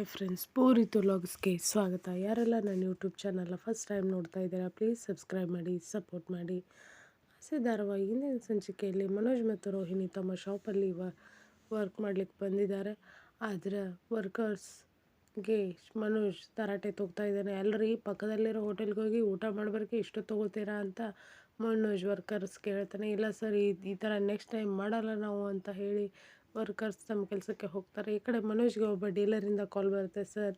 Hi friends ಪೂರಿತು ಲಾಗ್ಸ್ಗೆ ಸ್ವಾಗತ. ಯಾರೆಲ್ಲ ನನ್ನ ಯೂಟ್ಯೂಬ್ ಚಾನಲ್ನ ಫಸ್ಟ್ ಟೈಮ್ ನೋಡ್ತಾ ಇದ್ದೀರಾ, ಪ್ಲೀಸ್ ಸಬ್ಸ್ಕ್ರೈಬ್ ಮಾಡಿ, ಸಪೋರ್ಟ್ ಮಾಡಿ. ಆಸೆ ಧಾರಾವಾಹಿ ಇಂದಿನ ಸಂಚಿಕೆಯಲ್ಲಿ ಮನೋಜ್ ಮತ್ತು ರೋಹಿಣಿ ತಮ್ಮ ಶಾಪಲ್ಲಿ ವರ್ಕ್ ಮಾಡಲಿಕ್ಕೆ ಬಂದಿದ್ದಾರೆ. ಆದರೆ ವರ್ಕರ್ಸ್ಗೆ ಮನೋಜ್ ತರಾಟೆ ತೊಗ್ತಾ ಇದ್ದಾನೆ. ಎಲ್ಲರಿ ಪಕ್ಕದಲ್ಲಿರೋ ಹೋಟೆಲ್ಗೆ ಹೋಗಿ ಊಟ ಮಾಡಬೇಕು ಇಷ್ಟು ತೊಗೋತೀರಾ ಅಂತ ಮನೋಜ್ ವರ್ಕರ್ಸ್ ಕೇಳ್ತಾನೆ. ಇಲ್ಲ ಸರ್, ಈ ಥರ ನೆಕ್ಸ್ಟ್ ಟೈಮ್ ಮಾಡಲ್ಲ ನಾವು ಅಂತ ಹೇಳಿ ವರ್ಕರ್ಸ್ ತಮ್ಮ ಕೆಲಸಕ್ಕೆ ಹೋಗ್ತಾರೆ. ಈ ಕಡೆ ಮನೋಜ್ಗೆ ಒಬ್ಬ ಡೀಲರಿಂದ ಕಾಲ್ ಬರುತ್ತೆ, ಸರ್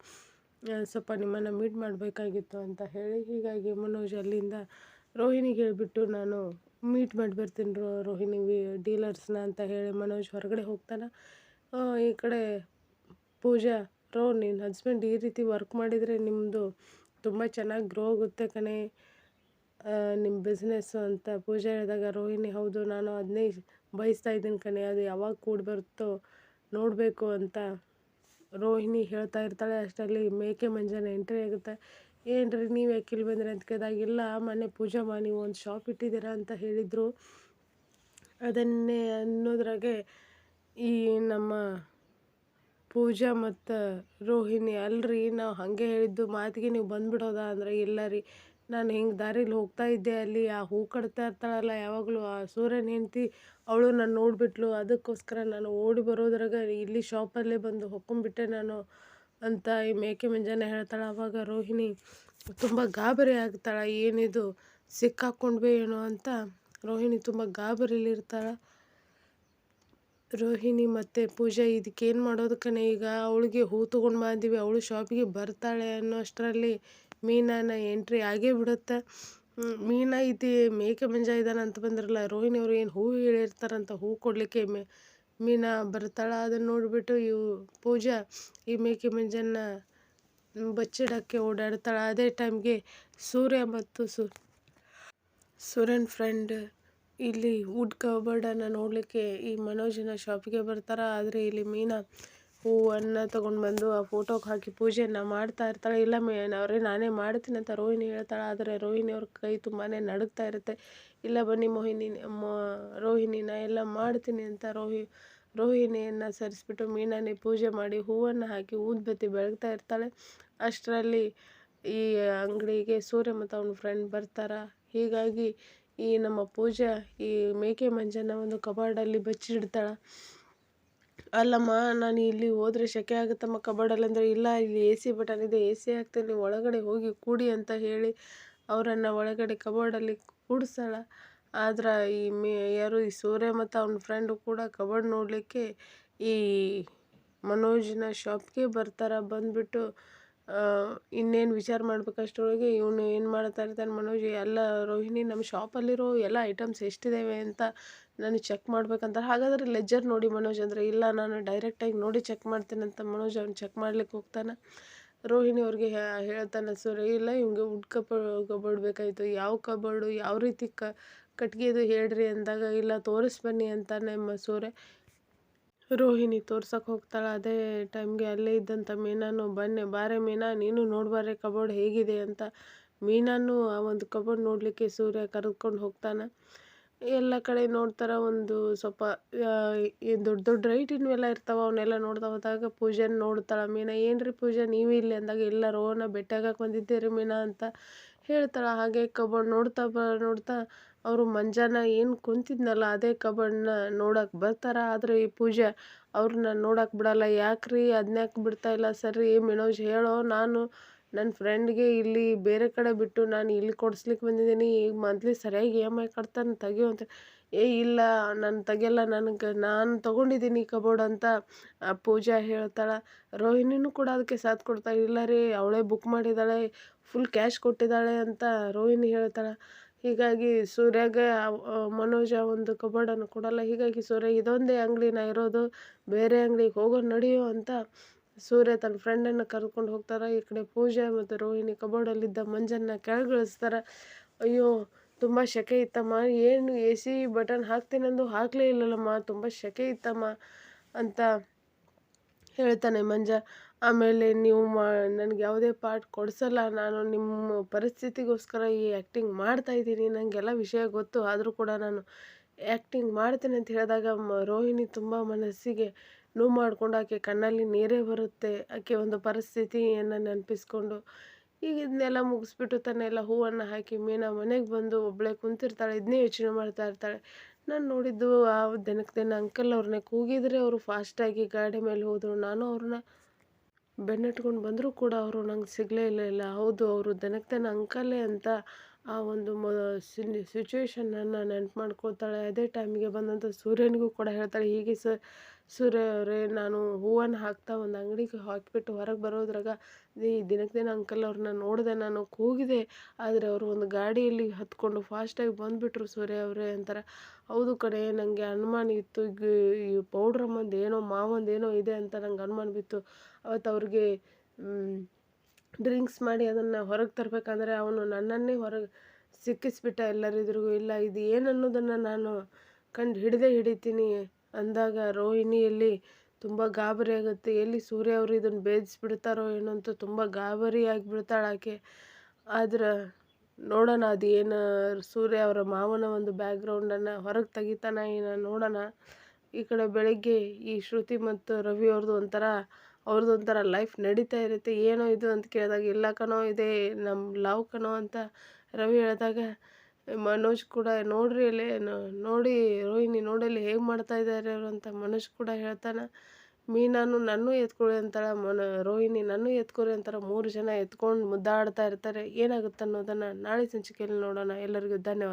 ಸ್ವಲ್ಪ ನಿಮ್ಮನ್ನು ಮೀಟ್ ಮಾಡಬೇಕಾಗಿತ್ತು ಅಂತ ಹೇಳಿ. ಹೀಗಾಗಿ ಮನೋಜ್ ಅಲ್ಲಿಂದ ರೋಹಿಣಿಗೆ ಹೇಳಿಬಿಟ್ಟು, ನಾನು ಮೀಟ್ ಮಾಡಿ ಬರ್ತೀನಿ ರೋ, ರೋಹಿಣಿ ಡೀಲರ್ಸ್ನ ಅಂತ ಹೇಳಿ ಮನೋಜ್ ಹೊರಗಡೆ ಹೋಗ್ತಾನೆ. ಈ ಕಡೆ ಪೂಜಾ, ರೋ ನಿನ್ನ ಹಸ್ಬೆಂಡ್ ಈ ರೀತಿ ವರ್ಕ್ ಮಾಡಿದರೆ ನಿಮ್ಮದು ತುಂಬ ಚೆನ್ನಾಗಿ ಗ್ರೋ ಆಗುತ್ತೆ ಕಣೆ. ನಿಮ್ಮ ಬಿಸ್ನೆಸ್ಸು ಅಂತ ಪೂಜಾ ಹೇಳಿದಾಗ, ರೋಹಿಣಿ, ಹೌದು, ನಾನು ಅದನ್ನೇ ಬಯಸ್ತಾ ಇದ್ದೀನಿ ಕಣೆ, ಅದು ಯಾವಾಗ ಕೂಡಿ ಬರುತ್ತೋ ನೋಡಬೇಕು ಅಂತ. ರೋಹಿಣಿ ಹೇಳ್ತಾ ಇರ್ತಾಳೆ, ಅಷ್ಟರಲ್ಲಿ ಮೇಕೆ ಮಂಜಾನೆ ಎಂಟ್ರಿ ಆಗುತ್ತೆ. ಏನ್ರಿ, ನೀವು ಯಾಕೆ ಇಲ್ಲಿ ಬಂದ್ರಿ ಅಂತ ಕೇಳಿದಾಗ, ಇಲ್ಲ, ಮೊನ್ನೆ ಪೂಜಮ್ಮ ನೀವು ಒಂದು ಶಾಪ್ ಇಟ್ಟಿದ್ದೀರಾ ಅಂತ ಹೇಳಿದರು. ಅದನ್ನೇ ಅನ್ನೋದ್ರಾಗೆ ಈ ನಮ್ಮ ಪೂಜಾ ಮತ್ತು ರೋಹಿಣಿ, ಅಲ್ರಿ, ನಾವು ಹಾಗೆ ಹೇಳಿದ್ದು ಮಾತಿಗೆ ನೀವು ಬಂದ್ಬಿಡೋದಾ? ಅಂದರೆ, ಇಲ್ಲ ರೀ ನಾನು ಹಿಂಗೆ ದಾರಿಲಿ ಹೋಗ್ತಾ ಇದ್ದೆ ಅಲ್ಲಿ, ಆ ಹೂ ಕಡ್ತಾ ಇರ್ತಾಳಲ್ಲ ಯಾವಾಗಲೂ, ಆ ಸೂರ್ಯನ ಹೆಂಡ್ತಿ, ಅವಳು ನಾನು ನೋಡಿಬಿಟ್ಲು. ಅದಕ್ಕೋಸ್ಕರ ನಾನು ಓಡಿ ಬರೋದ್ರಾಗ ಇಲ್ಲಿ ಶಾಪಲ್ಲೇ ಬಂದು ಹೊಕ್ಕೊಂಬಿಟ್ಟೆ ನಾನು ಅಂತ ಈ ಮೇಕೆ ಮಂಜಾನೆ ಹೇಳ್ತಾಳೆ. ಆವಾಗ ರೋಹಿಣಿ, ತುಂಬ ಗಾಬರಿ ಆಗ್ತಾಳೆ, ಏನಿದು? ಸಿಕ್ಕಾಕೊಂಡ್ವಿ ಏನೋ ಅಂತ. ರೋಹಿಣಿ ತುಂಬ ಗಾಬರಿಲಿರ್ತಾಳೆ ರೋಹಿಣಿ ಮತ್ತು ಪೂಜಾ, ಇದಕ್ಕೇನು ಮಾಡೋದಕ್ಕನೇ ಈಗ ಅವಳಿಗೆ ಹೂ ತೊಗೊಂಡು ಬಂದೀವಿ, ಅವಳು ಶಾಪಿಗೆ ಬರ್ತಾಳೆ ಅನ್ನೋ ಅಷ್ಟರಲ್ಲಿ ಮೀನಾನ ಎಂಟ್ರಿ ಆಗೇ ಬಿಡುತ್ತೆ. ಮೀನ ಐತಿ ಮೇಕೆ ಮಂಜ ಇದ್ದಾನೆ ಅಂತ ಬಂದ್ರಲ್ಲ, ರೋಹಿಣಿ ಅವರು ಏನು ಹೂ ಹೇಳಿರ್ತಾರಂತ ಹೂ ಕೊಡಲಿಕ್ಕೆ ಮೇ, ಮೀನಾ ಬರ್ತಾಳೆ. ಅದನ್ನು ನೋಡಿಬಿಟ್ಟು ಇವು ಪೂಜಾ ಈ ಮೇಕೆ ಮಂಜನ್ನ ಬಚ್ಚಿಡೋಕ್ಕೆ ಓಡಾಡ್ತಾಳೆ. ಅದೇ ಟೈಮ್ಗೆ ಸೂರ್ಯ ಮತ್ತು ಸು, ಸೂರ್ಯನ ಫ್ರೆಂಡ್ ಇಲ್ಲಿ ವುಡ್ ಕಬರ್ಡನ್ನು ನೋಡಲಿಕ್ಕೆ ಈ ಮನೋಜನ ಶಾಪಿಗೆ ಬರ್ತಾರೆ. ಆದರೆ ಇಲ್ಲಿ ಮೀನಾ ಹೂವನ್ನು ತೊಗೊಂಡು ಬಂದು ಆ ಫೋಟೋಗೆ ಹಾಕಿ ಪೂಜೆಯನ್ನು ಮಾಡ್ತಾ ಇರ್ತಾಳೆ. ಇಲ್ಲ ಮೇ, ಅವರೇ, ನಾನೇ ಮಾಡ್ತೀನಿ ಅಂತ ರೋಹಿಣಿ ಹೇಳ್ತಾಳೆ. ಆದರೆ ರೋಹಿಣಿ ಅವ್ರ ಕೈ ತುಂಬಾ ನಡುಗ್ತಾ ಇರುತ್ತೆ. ಇಲ್ಲ ಬನ್ನಿ ಮೋಹಿನಿ ರೋಹಿಣಿ ನಾ ಎಲ್ಲ ಮಾಡ್ತೀನಿ ಅಂತ ರೋಹಿ, ರೋಹಿಣಿಯನ್ನು ಸರಿಸ್ಬಿಟ್ಟು ಮೀನಾನೇ ಪೂಜೆ ಮಾಡಿ ಹೂವನ್ನು ಹಾಕಿ ಊದ್ಬತ್ತಿ ಬೆಳಗ್ತಾ ಇರ್ತಾಳೆ. ಅಷ್ಟರಲ್ಲಿ ಈ ಅಂಗಡಿಗೆ ಸೂರ್ಯ ಮತ್ತು ಅವನ ಫ್ರೆಂಡ್ ಬರ್ತಾರೆ. ಹೀಗಾಗಿ ಈ ನಮ್ಮ ಪೂಜಾ ಈ ಮೇಕೆ ಮಂಜನ ಒಂದು ಕಬಾರ್ಡಲ್ಲಿ ಬಚ್ಚಿಡ್ತಾಳೆ. ಅಲ್ಲಮ್ಮ, ನಾನು ಇಲ್ಲಿ ಹೋದರೆ ಸೆಕೆ ಆಗುತ್ತಮ್ಮ. ಕಬಾರ್ಡಲ್ಲಿ ಅಂದರೆ, ಇಲ್ಲ, ಇಲ್ಲಿ ಎ ಸಿ ಬಟನ್ ಇದೆ, ಎ ಸಿ ಹಾಕ್ತೀನಿ ಒಳಗಡೆ ಹೋಗಿ ಕೂಡಿ ಅಂತ ಹೇಳಿ ಅವರನ್ನು ಒಳಗಡೆ ಕಬೋರ್ಡಲ್ಲಿ ಕೂಡಿಸ್ತಾಳೆ ಆದ್ರೆ ಈ ಮೇ, ಯಾರು, ಈ ಸೂರ್ಯ ಮತ್ತು ಅವನ ಫ್ರೆಂಡು ಕೂಡ ಕಬೋರ್ಡ್ ನೋಡಲಿಕ್ಕೆ ಈ ಮನೋಜನ ಶಾಪ್ಗೆ ಬರ್ತಾರೆ. ಬಂದುಬಿಟ್ಟು ಇನ್ನೇನು ವಿಚಾರ ಮಾಡ್ಬೇಕಷ್ಟರೊಳಗೆ ಇವನು ಏನು ಮಾಡ್ತಾ ಇರ್ತಾನೆ ಮನೋಜ್, ಎಲ್ಲ ರೋಹಿಣಿ ನಮ್ಮ ಶಾಪಲ್ಲಿರೋ ಎಲ್ಲ ಐಟಮ್ಸ್ ಎಷ್ಟಿದ್ದಾವೆ ಅಂತ ನಾನು ಚೆಕ್ ಮಾಡ್ಬೇಕಂತಾರೆ. ಹಾಗಾದರೆ ಲೆಜ್ಜರ್ ನೋಡಿ ಮನೋಜ್ ಅಂದರೆ, ಇಲ್ಲ, ನಾನು ಡೈರೆಕ್ಟಾಗಿ ನೋಡಿ ಚೆಕ್ ಮಾಡ್ತೀನಿ ಅಂತ ಮನೋಜ್ ಅವ್ನು ಚೆಕ್ ಮಾಡ್ಲಿಕ್ಕೆ ಹೋಗ್ತಾನೆ. ರೋಹಿಣಿ ಅವ್ರಿಗೆ ಹೇಳ್ತಾನೆ ಸೂರ್ಯ ಇಲ್ಲ ಇವ್ಗೆ ವುಡ್ ಕಬ ಕಬೋರ್ಡ್ ಬೇಕಾಯಿತು. ಯಾವ ಕಬೋರ್ಡು ಯಾವ ರೀತಿ ಕ, ಕಟ್ಗೆದು ಹೇಳ್ರಿ ಅಂದಾಗ, ಇಲ್ಲ, ತೋರಿಸ್ಬನ್ನಿ ಅಂತಾನೆ ಮ ಸೂರ್ಯ ರೋಹಿಣಿ ತೋರ್ಸಕ್ಕೆ ಹೋಗ್ತಾಳೆ, ಅದೇ ಟೈಮ್ಗೆ ಅಲ್ಲೇ ಇದ್ದಂಥ ಮೀನಾನು, ಬನ್ನಿ, ಬಾರೆ ಮೀನಾ, ನೀನು ನೋಡ್ಬಾರೆ ಕಬೋರ್ಡ್ ಹೇಗಿದೆ ಅಂತ. ಮೀನಾನು ಆ ಒಂದು ಕಬೋರ್ಡ್ ನೋಡಲಿಕ್ಕೆ ಸೂರ್ಯ ಕರೆದುಕೊಂಡು ಹೋಗ್ತಾನೆ. ಎಲ್ಲ ಕಡೆ ನೋಡ್ತಾರೆ, ಒಂದು ಸ್ವಲ್ಪ ದೊಡ್ಡ ದೊಡ್ಡ ರೈಟಿನವೆಲ್ಲ ಇರ್ತಾವೆ ಅವನ್ನೆಲ್ಲ ನೋಡ್ತಾ ಹೋದಾಗ ಪೂಜೆನ ನೋಡ್ತಾಳೆ. ಮೀನಾ, ಏನ್ರಿ ಪೂಜೆ? ನೀವು ಇಲ್ಲಿ ಅಂದಾಗ ಎಲ್ಲ ರೋಹನ ಭೇಟಿಯಾಗಕ್ಕೆ ಬಂದಿದ್ದೀರಿ ಮೀನಾ? ಅಂತ ಹೇಳ್ತಾಳೆ. ಹಾಗೆ ಕಬೋರ್ಡ್ ನೋಡ್ತಾ ಬ, ನೋಡ್ತಾ ಅವರು ಮಂಜಾನ ಏನು ಕುಂತಿದ್ನಲ್ಲ ಅದೇ ಕಬೋರ್ಡ್ನ ನೋಡಕ್ಕೆ ಬರ್ತಾರೆ. ಆದರೆ ಈ ಪೂಜೆ ಅವ್ರನ್ನ ನೋಡಕ್ಕೆ ಬಿಡಲ್ಲ. ಯಾಕ್ರಿ ಇಲ್ಲ? ಸರಿ, ಮಿನೋಜ್ ಹೇಳೋ, ನಾನು ನನ್ನ ಫ್ರೆಂಡ್ಗೆ ಇಲ್ಲಿ ಬೇರೆ ಕಡೆ ಬಿಟ್ಟು ನಾನು ಇಲ್ಲಿ ಕೊಡ್ಸ್ಲಿಕ್ಕೆ ಬಂದಿದ್ದೀನಿ. ಈಗ ಮಂತ್ಲಿ ಸರಿಯಾಗಿ ಇ ಎಂ ಐ ಕಟ್ತಾನೆ, ತೆಗಿಯೋ ಅಂತ. ಏ, ಇಲ್ಲ, ನಾನು ತೆಗಿಯಲ್ಲ ನನಗೆ. ನಾನು ತೊಗೊಂಡಿದ್ದೀನಿ ಕಬೋರ್ಡ್ ಅಂತ ಪೂಜಾ ಹೇಳ್ತಾಳೆ. ರೋಹಿಣಿನೂ ಕೂಡ ಅದಕ್ಕೆ ಸಾಥ್ ಕೊಡ್ತಾ ಇಲ್ಲ ರೀ. ಅವಳೇ ಬುಕ್ ಮಾಡಿದ್ದಾಳೆ ಫುಲ್ ಕ್ಯಾಶ್ ಕೊಟ್ಟಿದ್ದಾಳೆ ಅಂತ ರೋಹಿಣಿ ಹೇಳ್ತಾಳೆ. ಹೀಗಾಗಿ ಸೂರ್ಯಗೆ ಮನೋಜ ಒಂದು ಕಬೋರ್ಡನ್ನು ಕೊಡಲ್ಲ. ಹೀಗಾಗಿ ಸೂರ್ಯ, ಇದೊಂದೇ ಅಂಗಡಿನ ಇರೋದು ಬೇರೆ ಅಂಗಡಿಗೆ ಹೋಗೋ ನಡೆಯೋ ಅಂತ ಸೂರ್ಯ ತನ್ನ ಫ್ರೆಂಡನ್ನು ಕರ್ಕೊಂಡು ಹೋಗ್ತಾರೆ. ಈ ಕಡೆ ಪೂಜೆ ಮತ್ತು ರೋಹಿಣಿ ಕಬೋರ್ಡಲ್ಲಿದ್ದ ಮಂಜನ್ನ ಕೆಳಗಿಳಿಸ್ತಾರೆ. ಅಯ್ಯೋ, ತುಂಬ ಸೆಕೆ ಇತ್ತಮ್ಮ. ಏನು ಎ ಸಿ ಬಟನ್ ಹಾಕ್ತೀನಂದು ಹಾಕಲೇ ಇಲ್ಲಲ್ಲಮ್ಮ. ತುಂಬ ಸೆಕೆ ಇತ್ತಮ್ಮ ಅಂತ ಹೇಳ್ತಾನೆ ಮಂಜ. ಆಮೇಲೆ ನೀವು ಮಾ, ನನಗೆ ಯಾವುದೇ ಪಾರ್ಟ್ ಕೊಡಿಸಲ್ಲ, ನಾನು ನಿಮ್ಮ ಪರಿಸ್ಥಿತಿಗೋಸ್ಕರ ಈ ಆ್ಯಕ್ಟಿಂಗ್ ಮಾಡ್ತಾ ಇದ್ದೀನಿ ನನಗೆಲ್ಲ ವಿಷಯ ಗೊತ್ತು, ಆದರೂ ಕೂಡ ನಾನು ಆ್ಯಕ್ಟಿಂಗ್ ಮಾಡ್ತೀನಿ ಅಂತ ಹೇಳಿದಾಗ ಮ, ರೋಹಿಣಿ ತುಂಬ ಮನಸ್ಸಿಗೆ ನೋವು ಮಾಡಿಕೊಂಡು ಆಕೆ ಕಣ್ಣಲ್ಲಿ ನೀರೇ ಬರುತ್ತೆ, ಆಕೆ ಒಂದು ಪರಿಸ್ಥಿತಿಯನ್ನು ನೆನಪಿಸ್ಕೊಂಡು ಈಗ ಇದನ್ನೆಲ್ಲ ಮುಗಿಸ್ಬಿಟ್ಟು ತನ್ನೆಲ್ಲ ಹೂವನ್ನು ಹಾಕಿ ಮೀನಾ ಮನೆಗೆ ಬಂದು ಒಬ್ಬಳೇ ಕುಂತಿರ್ತಾಳೆ, ಇದನ್ನೇ ಯೋಚನೆ ಮಾಡ್ತಾ ಇರ್ತಾಳೆ. ನಾನು ನೋಡಿದ್ದು ಆ ದಿನಕ್ಕೆ ದಿನ ಅಂಕಲ್ ಅವ್ರನ್ನೇ ಕೂಗಿದರೆ ಅವರು ಫಾಸ್ಟಾಗಿ ಗಾಡಿ ಮೇಲೆ ಹೋದರು, ನಾನು ಅವ್ರನ್ನ ಬೆನ್ನಟ್ಕೊಂಡು ಬಂದರೂ ಕೂಡ ಅವರು ನಂಗೆ ಸಿಗಲೇ ಇಲ್ಲ ಇಲ್ಲ ಹೌದು ಅವರು ದನಕ್ಕೆ ದಿನ ಅಂಕಲೇ ಅಂತ ಆ ಒಂದು ಮ ಸಿಚುವೇಶನನ್ನು ನೆನ್ಪು ಮಾಡ್ಕೊಳ್ತಾಳೆ. ಅದೇ ಟೈಮಿಗೆ ಬಂದಂಥ ಸೂರ್ಯನಿಗೂ ಕೂಡ ಹೇಳ್ತಾಳೆ, ಹೀಗೆ ಸ ಸೂರ್ಯ ಅವರೇ ನಾನು ಹೂವನ್ನು ಹಾಕ್ತಾ ಒಂದು ಅಂಗಡಿಗೆ ಹಾಕಿಬಿಟ್ಟು ಹೊರಗೆ ಬರೋದ್ರಾಗ ಈ ದಿನಕ್ಕೆ ದಿನ ಅಂಕಲ್ ಅವ್ರನ್ನ ನೋಡಿದೆ, ನಾನು ಕೂಗಿದೆ. ಆದರೆ ಅವರು ಒಂದು ಗಾಡಿಯಲ್ಲಿ ಹತ್ಕೊಂಡು ಫಾಸ್ಟಾಗಿ ಬಂದುಬಿಟ್ರು ಸೂರ್ಯ ಅವರೇ ಅಂತಾರೆ. ಹೌದು ಕಡೆ ನನಗೆ ಅನುಮಾನ ಇತ್ತು. ಈ ಪೌಡ್ರಮ್ಮಂದು ಏನೋ, ಮಾವಂದು ಏನೋ ಇದೆ ಅಂತ ನಂಗೆ ಅನುಮಾನ ಬಿತ್ತು. ಅವತ್ತು ಅವ್ರಿಗೆ ಡ್ರಿಂಕ್ಸ್ ಮಾಡಿ ಅದನ್ನು ಹೊರಗೆ ತರಬೇಕಂದ್ರೆ ಅವನು ನನ್ನನ್ನೇ ಹೊರಗೆ ಸಿಕ್ಕಿಸ್ಬಿಟ್ಟ ಎಲ್ಲರಿದ್ರಿಗೂ, ಇಲ್ಲ, ಇದು ಏನನ್ನೋದನ್ನು ನಾನು ಕಂಡು ಹಿಡಿದೇ ಹಿಡಿತೀನಿ. ಅಂದಾಗ ರೋಹಿಣಿಯಲ್ಲಿ ತುಂಬ ಗಾಬರಿ ಆಗುತ್ತೆ. ಎಲ್ಲಿ ಸೂರ್ಯ ಅವರು ಇದನ್ನು ಭೇದಿಸ್ಬಿಡ್ತಾರೋ ಏನೋ ತುಂಬ ಗಾಬರಿ ಆಗಿಬಿಡ್ತಾಳೆ ಆಕೆ. ಆದ್ರೆ ನೋಡೋಣ ಅದು ಏನು ಸೂರ್ಯ ಅವರ ಮಾವನ ಒಂದು ಬ್ಯಾಕ್ಗ್ರೌಂಡನ್ನು ಹೊರಗೆ ತೆಗಿತಾನ ಏನೋ ನೋಡೋಣ. ಈ ಕಡೆ ಬೆಳಗ್ಗೆ ಈ ಶ್ರುತಿ ಮತ್ತು ರವಿ ಅವ್ರದ್ದು ಒಂಥರ ಅವ್ರದ್ದು ಒಂಥರ ಲೈಫ್ ನಡೀತಾ ಇರುತ್ತೆ. ಏನೋ ಇದು ಅಂತ ಕೇಳಿದಾಗ, ಇಲ್ಲ ಕಣೋ, ಇದೆ ನಮ್ಮ ಲವ್ ಕಣೋ ಅಂತ ರವಿ ಹೇಳಿದಾಗ ಮನೋಜ್ ಕೂಡ ನೋಡ್ರಿ ಅಲ್ಲಿ ನೋಡಿ ರೋಹಿಣಿ ನೋಡಲ್ಲಿ ಹೇಗೆ ಮಾಡ್ತಾ ಇದ್ದಾರೆ ಅವರು ಅಂತ ಮನೋಜ್ ಕೂಡ ಹೇಳ್ತಾನೆ. ಮೀನಾನು ನನ್ನೂ ಎತ್ಕೊಳ್ಳಿ ಅಂತಾಳೆ, ಮನ, ರೋಹಿಣಿ ನನ್ನೂ ಎತ್ಕೊರಿ ಅಂತಾರೆ ಮೂರು ಜನ ಎತ್ಕೊಂಡು ಮುದ್ದಾಡ್ತಾ ಇರ್ತಾರೆ. ಏನಾಗುತ್ತೆ ಅನ್ನೋದನ್ನು ನಾಳೆ ಸಂಚಿಕೆಯಲ್ಲಿ ನೋಡೋಣ. ಎಲ್ಲರಿಗೂ ಧನ್ಯವಾದ.